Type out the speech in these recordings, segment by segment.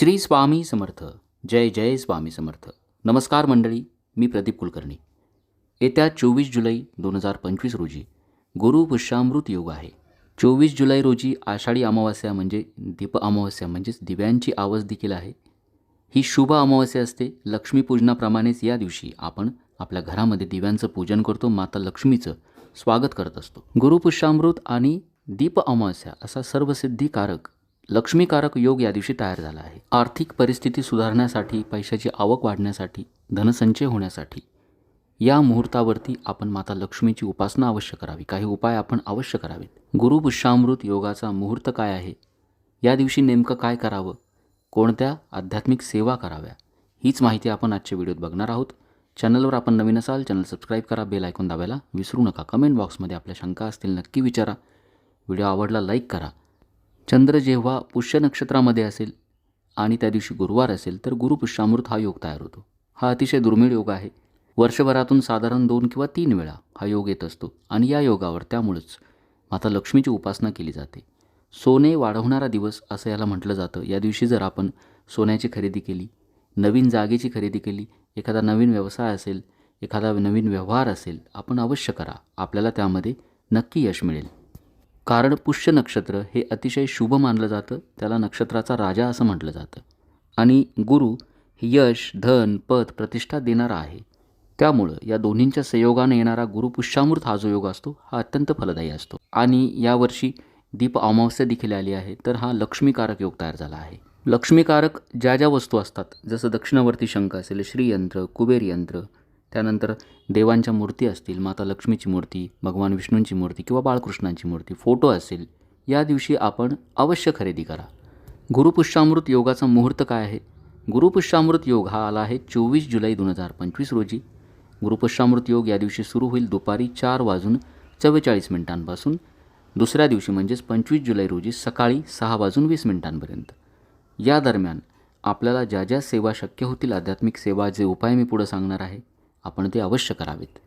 श्री स्वामी समर्थ. जय जय स्वामी समर्थ. नमस्कार मंडळी मी प्रदीप कुलकर्णी. येत्या चोवीस जुलै दोन हजार पंचवीस रोजी गुरु पुष्यामृत योग आहे. चोवीस जुलै रोजी आषाढी अमावस्या म्हणजे दीप अमावस्या म्हणजेच दिव्यांची आवाज देखील आहे. ही शुभ अमावस्या असते. लक्ष्मीपूजनाप्रमाणेच या दिवशी आपण आपल्या घरामध्ये दिव्यांचं पूजन करतो. माता लक्ष्मीचं स्वागत करत असतो. गुरुपुष्यामृत आणि दीप अमावस्या असा सर्वसिद्धिकारक लक्ष्मीकारक योग या दिवशी तयार झाला आहे. आर्थिक परिस्थिती सुधारण्यासाठी पैशाची आवक वाढण्यासाठी धनसंचय होण्यासाठी या मुहूर्तावरती आपण माता लक्ष्मीची उपासना अवश्य करावी. काही उपाय आपण अवश्य करावेत. गुरुपुष्यामृत योगाचा मुहूर्त काय आहे? या दिवशी नेमकं काय करावं? कोणत्या आध्यात्मिक सेवा कराव्या? हीच माहिती आपण आजच्या व्हिडिओत बघणार आहोत. चॅनलवर आपण नवीन असाल चॅनल सबस्क्राईब करा बेल ऐकून दाबायला विसरू नका. कमेंट बॉक्समध्ये आपल्या शंका असतील नक्की विचारा. व्हिडिओ आवडला लाईक करा. चंद्र जेव्हा पुष्य नक्षत्रामध्ये असेल आणि त्या दिवशी गुरुवार असेल तर गुरुपुष्यामृत हा योग तयार होतो. हा अतिशय दुर्मिळ योग आहे. वर्षभरातून साधारण दोन किंवा तीन वेळा हा योग येत असतो आणि या योगावर त्यामुळंच माता लक्ष्मीची उपासना केली जाते. सोने वाढवणारा दिवस असं याला म्हटलं जातं. या दिवशी जर आपण सोन्याची खरेदी केली नवीन जागेची खरेदी केली एखादा नवीन व्यवसाय असेल एखादा नवीन व्यवहार असेल आपण अवश्य करा. आपल्याला त्यामध्ये नक्की यश मिळेल. कारण पुष्य नक्षत्र हे अतिशय शुभ मानलं जातं त्याला नक्षत्राचा राजा असं म्हटलं जातं. आणि गुरु हे यश धन पद प्रतिष्ठा देणारा आहे. त्यामुळं या दोन्हींच्या संयोगाने येणारा गुरुपुष्यामृत हा जो योग असतो हा अत्यंत फलदायी असतो. आणि यावर्षी दीप अमावस्या देखील आली आहे तर हा लक्ष्मीकारक योग तयार झाला आहे. लक्ष्मीकारक ज्या ज्या वस्तू असतात जसं दक्षिणावर्ती शंख असेल श्रीयंत्र कुबेर यंत्र त्यानंतर देवांच्या मूर्ती असतील माता लक्ष्मीची मूर्ती भगवान विष्णूंची मूर्ती किंवा बाळकृष्णांची मूर्ती फोटो असेल या दिवशी आपण अवश्य खरेदी करा. गुरुपुष्यामृत योगाचा मुहूर्त काय आहे? गुरुपुष्यामृत योग हा आला आहे चोवीस जुलै दोन हजार पंचवीस रोजी. गुरुपुष्यामृत योग या दिवशी सुरू होईल दुपारी चार वाजून चव्वेचाळीस मिनिटांपासून. दुसऱ्या दिवशी म्हणजेच पंचवीस जुलै रोजी सकाळी सहा वाजून वीस मिनिटांपर्यंत. या दरम्यान आपल्याला ज्या ज्या सेवा शक्य होतील आध्यात्मिक सेवा जे उपाय मी पुढं सांगणार आहे आपण ते अवश्य करावेत.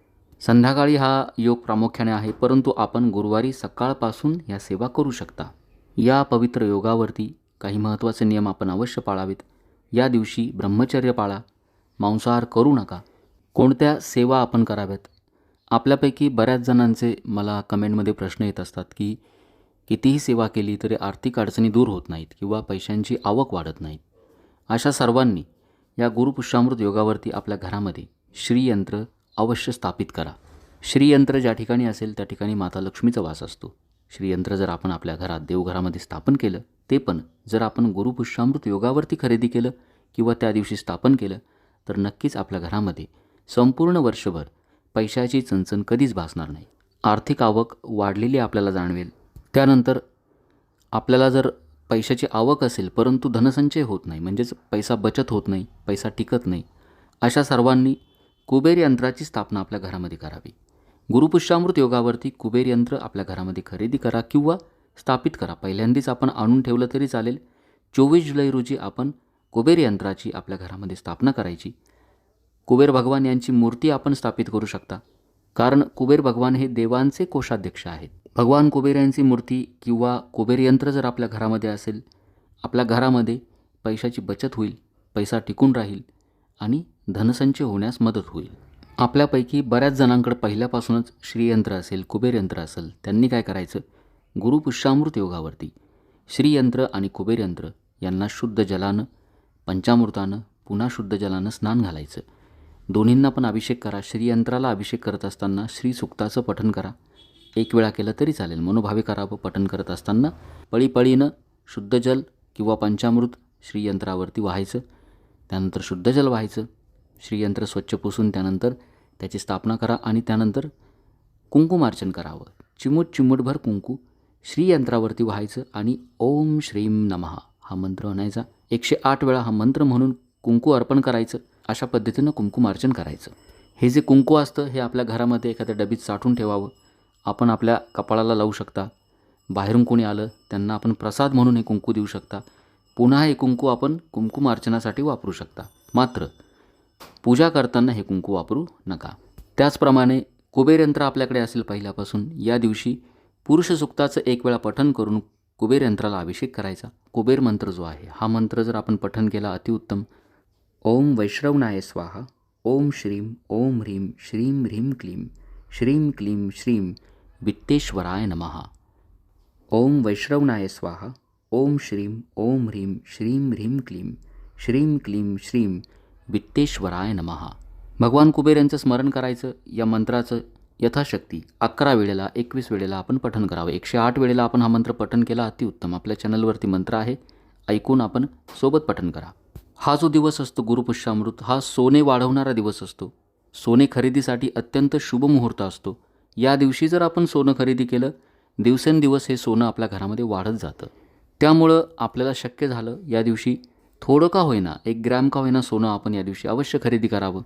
संध्याकाळी हा योग प्रामुख्याने आहे परंतु आपण गुरुवारी सकाळपासून या सेवा करू शकता. या पवित्र योगावरती काही महत्त्वाचे नियम आपण अवश्य पाळावेत. या दिवशी ब्रह्मचर्य पाळा. मांसाहार करू नका. कोणत्या सेवा आपण कराव्यात? आपल्यापैकी बऱ्याच जणांचे मला कमेंटमध्ये प्रश्न येत असतात की कितीही सेवा केली तरी आर्थिक अडचणी दूर होत नाहीत किंवा पैशांची आवक वाढत नाहीत अशा सर्वांनी या गुरुपुष्यामृत योगावरती आपल्या घरामध्ये श्रीयंत्र अवश्य स्थापित करा. श्रीयंत्र ज्या ठिकाणी असेल त्या ठिकाणी माता लक्ष्मीचा वास असतो. श्रीयंत्र जर आपण आपल्या घरात देवघरामध्ये स्थापन केलं ते पण जर आपण गुरुपुष्यामृत योगावरती खरेदी केलं किंवा त्या दिवशी स्थापन केलं तर नक्कीच आपल्या घरामध्ये संपूर्ण वर्षभर पैशाची चणचण कधीच भासणार नाही. आर्थिक आवक वाढलेली आपल्याला जाणवेल. त्यानंतर आपल्याला जर पैशाची आवक असेल परंतु धनसंचय होत नाही म्हणजेच पैसा बचत होत नाही पैसा टिकत नाही अशा सर्वांनी कुबेर यंत्राची स्थापना आपल्या घरामध्ये करावी. गुरुपुष्यामृत योगावरती कुबेर यंत्र आपल्या घरामध्ये खरेदी करा किंवा स्थापित करा. पहिल्यांदाच आपण आणून ठेवलं तरी चालेल. चोवीस जुलै रोजी आपण कुबेर यंत्राची आपल्या घरामध्ये स्थापना करायची. कुबेर भगवान यांची मूर्ती आपण स्थापित करू शकता. कारण कुबेर भगवान हे देवांचे कोषाध्यक्ष आहेत. भगवान कुबेर यांची मूर्ती किंवा कुबेर यंत्र जर आपल्या घरामध्ये असेल आपल्या घरामध्ये पैशाची बचत होईल पैसा टिकून राहील आणि धनसंचय होण्यास मदत होईल. आपल्यापैकी बऱ्याच जणांकडे पहिल्यापासूनच श्रीयंत्र असेल कुबेरयंत्र असेल त्यांनी काय करायचं? गुरुपुष्यामृत योगावरती. श्रीयंत्र आणि कुबेरयंत्र यांना शुद्ध जलानं पंचामृतानं पुन्हा शुद्ध जलानं स्नान घालायचं. दोन्हींना पण अभिषेक करा. श्रीयंत्राला अभिषेक करत असताना श्री सुक्ताचं करा. एक वेळा केलं तरी चालेल. मनोभावे करावं पठन करत असताना पळीपळीनं शुद्ध जल किंवा पंचामृत श्रीयंत्रावरती व्हायचं. त्यानंतर शुद्ध जल व्हायचं. श्रीयंत्र स्वच्छ पुसून त्यानंतर त्याची स्थापना करा आणि त्यानंतर कुंकुमार्चन करावं. चिमूट चिमूटभर कुंकू श्रीयंत्रावरती व्हायचं आणि ओम श्रीम नमहा हा मंत्र म्हणायचा. एकशे आठ वेळा हा मंत्र म्हणून कुंकू अर्पण करायचं. अशा पद्धतीनं कुंकुमार्चन करायचं. हे जे कुंकू असतं हे आपल्या घरामध्ये एखाद्या डबीत साठून ठेवावं. आपण आपल्या कपाळाला लावू शकता. बाहेरून कोणी आलं त्यांना आपण प्रसाद म्हणून हे कुंकू देऊ शकता. पुन्हा हे कुंकू आपण कुंकुमार्चनासाठी वापरू शकता. मात्र पूजा करताना हे कुंकू वापरू नका. त्याचप्रमाणे कुबेर यंत्र आपल्याकडे असेल पहिल्यापासून या दिवशी पुरुष सुक्ताचं एक वेळा पठन करून कुबेर यंत्राला अभिषेक करायचा. कुबेर मंत्र जो आहे हा मंत्र जर आपण पठन केला अतिउत्तम ओम वैश्रवनाय स्वाहा ओम श्रीम ओम ह्रीम श्रीम ह्रीम क्लीम श्रीम क्लीम श्रीम वित्तेश्वराय नमः. ओम वैश्रवनाय स्वाहा ओम श्रीम ओम ह्रीम श्रीम ह्रीम क्लीम श्रीम क्लीम श्रीम वित्तेश्वराय नमहा भगवान कुबेर यांचं स्मरण करायचं या मंत्राचं यथाशक्ती अकरा वेळेला एकवीस वेळेला आपण पठन करावं. एकशे आठ वेळेला आपण हा मंत्र पठन केला अतिउत्तम आपल्या चॅनलवरती मंत्र आहे ऐकून आपण सोबत पठन करा. हा जो दिवस असतो गुरुपुष्यामृत हा सोने वाढवणारा दिवस असतो. सोने खरेदीसाठी अत्यंत शुभ मुहूर्त असतो. या दिवशी जर आपण सोनं खरेदी केलं दिवसेंदिवस हे सोनं आपल्या घरामध्ये वाढत जातं. त्यामुळं आपल्याला शक्य झालं या दिवशी थोडं का होईना एक ग्रॅम का होईना सोनं आपण या दिवशी अवश्य खरेदी करावं.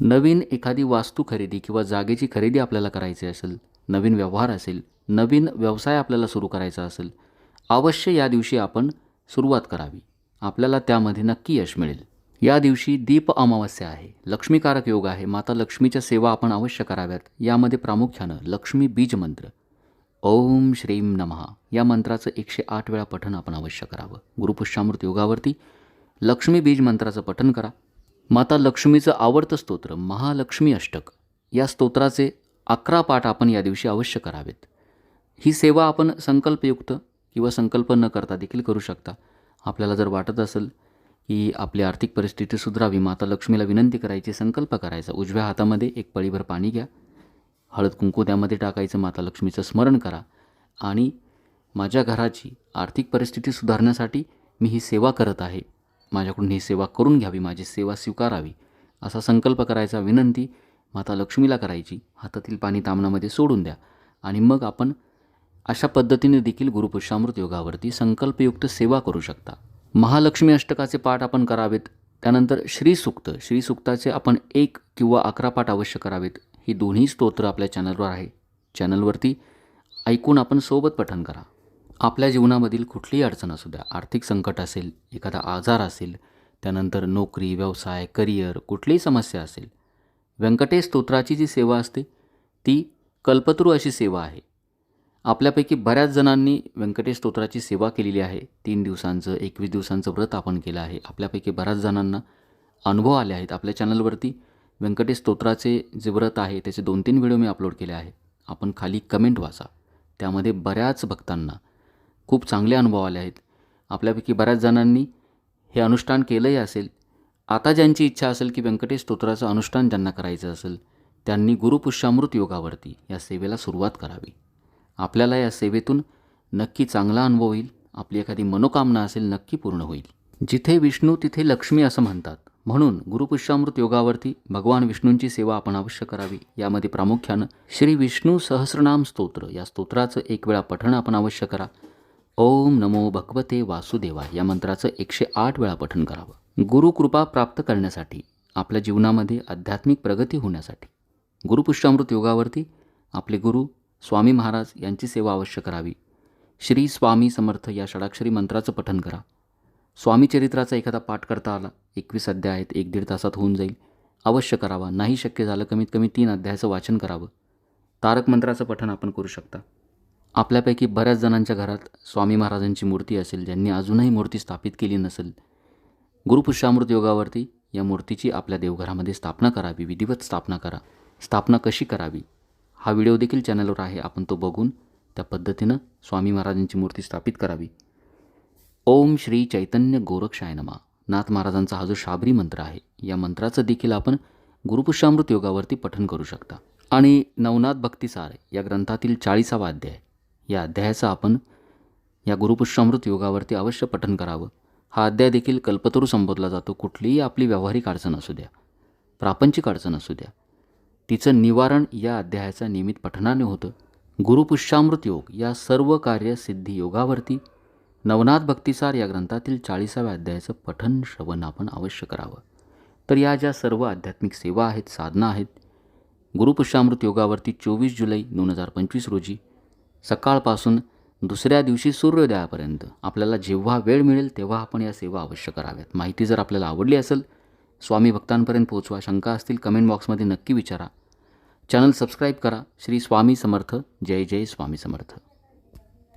नवीन एखादी वास्तू खरेदी किंवा जागेची खरेदी आपल्याला करायची असेल नवीन व्यवहार असेल नवीन व्यवसाय आपल्याला सुरू करायचा असेल अवश्य या दिवशी आपण सुरुवात करावी. आपल्याला त्यामध्ये नक्की यश मिळेल. या दिवशी दीप अमावस्या आहे लक्ष्मीकारक योग आहे माता लक्ष्मीच्या सेवा आपण अवश्य कराव्यात. यामध्ये प्रामुख्यानं लक्ष्मी बीज मंत्र. ओम श्रीम नमः. या मंत्राचं एकशे आठ वेळा पठण आपण अवश्य करावं. गुरुपुष्यामृत योगावरती लक्ष्मी बीज मंत्राचं पठण करा. माता लक्ष्मीचं आवडतं स्तोत्र महालक्ष्मी अष्टक. या स्तोत्राचे अकरा पाठ आपण या दिवशी अवश्य करावेत. ही सेवा आपण संकल्पयुक्त किंवा संकल्प न करता देखील करू शकता. आपल्याला जर वाटत असेल की आपली आर्थिक परिस्थिती सुधारावी माता लक्ष्मीला विनंती करायची संकल्प करायचा उजव्या हातामध्ये एक पळीभर पाणी घ्या. हळद कुंकू त्यामध्ये टाकायचं माता लक्ष्मीचं स्मरण करा. आणि माझ्या घराची आर्थिक परिस्थिती सुधारण्यासाठी मी ही सेवा करत आहे. माझ्याकडून ही सेवा करून घ्यावी माझी सेवा स्वीकारावी असा संकल्प करायचा विनंती माता लक्ष्मीला करायची. हातातील पाणी तामणामध्ये सोडून द्या. आणि मग आपण अशा पद्धतीने देखील गुरुपुष्यामृत योगावरती संकल्पयुक्त सेवा करू शकता. महालक्ष्मी अष्टकाचे पाठ आपण करावेत. त्यानंतर श्रीसुक्त श्रीसुक्ताचे आपण एक किंवा अकरा पाठ अवश्य करावेत. ही दोन्ही स्तोत्र आपल्या चॅनलवर आहे. चॅनलवरती ऐकून आपण सोबत पठण करा. आपल्या जीवनामधील कुठलीही अडचण असू द्या आर्थिक संकट असेल एखादा आजार असेल त्यानंतर नोकरी व्यवसाय करिअर कुठलीही समस्या असेल व्यंकटेश स्तोत्राची जी सेवा असते ती कल्पतरू अशी सेवा आहे. आपल्यापैकी बऱ्याच जणांनी व्यंकटेश स्तोत्राची सेवा केलेली आहे. तीन दिवसांचं एकवीस दिवसांचं व्रत आपण केलं आहे. आपल्यापैकी बऱ्याच जणांना अनुभव आले आहेत. आपल्या चॅनलवरती व्यंकटेश स्तोत्राचे जे व्रत आहे त्याचे दोन तीन व्हिडिओ मी अपलोड केले आहे. आपण खाली कमेंट वाचा. त्यामध्ये बऱ्याच भक्तांना खूप चांगले अनुभव आले आहेत. आपल्यापैकी बऱ्याच जणांनी हे अनुष्ठान केलंही असेल. आता ज्यांची इच्छा असेल की व्यंकटेश स्तोत्राचं अनुष्ठान ज्यांना करायचं असेल त्यांनी गुरुपुष्यामृत योगावरती या सेवेला सुरुवात करावी. आपल्याला या सेवेतून नक्की चांगला अनुभव होईल आपली एखादी मनोकामना असेल नक्की पूर्ण होईल. जिथे विष्णू तिथे लक्ष्मी असं म्हणतात. म्हणून गुरुपुष्यामृत योगावरती भगवान विष्णूंची सेवा आपण अवश्य करावी. यामध्ये प्रामुख्यानं श्री विष्णू सहस्रनाम स्तोत्र या स्तोत्राचं एक वेळा पठण आपण अवश्य करा. ओम नमो भगवते वासुदेवा या मंत्राचं एकशे आठ वेळा पठण करावं. गुरुकृपा प्राप्त करण्यासाठी आपल्या जीवनामध्ये आध्यात्मिक प्रगती होण्यासाठी गुरुपुष्टामृत योगावरती आपले गुरु स्वामी महाराज यांची सेवा अवश्य करावी. श्री स्वामी समर्थ या षडाक्षरी मंत्राचं पठण करा. स्वामी चरित्राचा एखादा पाठ करता आला एकवीस अध्याय आहेत एक दीड तासात होऊन जाईल. अवश्य करावा. नाही शक्य झालं कमीत कमी तीन अध्यायाचं वाचन करावं. तारक मंत्राचं पठण आपण करू शकता. आपल्यापैकी बऱ्याच जणांच्या घरात स्वामी महाराजांची मूर्ती असेल ज्यांनी अजूनही मूर्ती स्थापित केली नसेल. गुरुपुष्यामृत योगावरती या मूर्तीची आपल्या देवघरामध्ये स्थापना करावी विधिवत स्थापना करा. स्थापना कशी करावी? हा व्हिडिओ देखील चॅनलवर आहे आपण तो बघून त्या पद्धतीनं स्वामी महाराजांची मूर्ती स्थापित करावी. ओम श्री चैतन्य गोरक्षाय नमा. नाथ महाराजांचा हा जो शाबरी मंत्र आहे या मंत्राचं देखील आपण गुरुपुष्यामृत योगावरती पठन करू शकता. आणि नवनाथ भक्तिसार या ग्रंथातील चाळीसावा अध्याय. या अध्यायाचं आपण या गुरुपुष्यामृत योगावरती अवश्य पठन करावं. हा अध्याय देखील कल्पतरू संबोधला जातो. कुठलीही आपली व्यावहारिक अडचण असू द्या प्रापंचिक अडचण असू द्या. तिचं निवारण या अध्यायाच्या नियमित पठनाने होतं. गुरुपुष्यामृत योग या सर्व कार्य सिद्धी योगावरती नवनाथ भक्तिसार या ग्रंथातील चाळीसाव्या अध्यायाचं पठन श्रवण आपण अवश्य करावं. तर या ज्या सर्व आध्यात्मिक सेवा आहेत साधना आहेत गुरुपुष्यामृत योगावरती चोवीस जुलै दोन हजार पंचवीस रोजी सकाळपासून दुसऱ्या दिवशी सूर्योदयापर्यंत. आपल्याला जेव्हा वेळ मिळेल तेव्हा आपण या सेवा अवश्य कराव्यात. माहिती जर आपल्याला आवडली असेल स्वामी भक्तांपर्यंत पोहोचवा. शंका असतील कमेंट बॉक्समध्ये नक्की विचारा. चॅनल सबस्क्राईब करा. श्री स्वामी समर्थ. जय जय स्वामी समर्थ.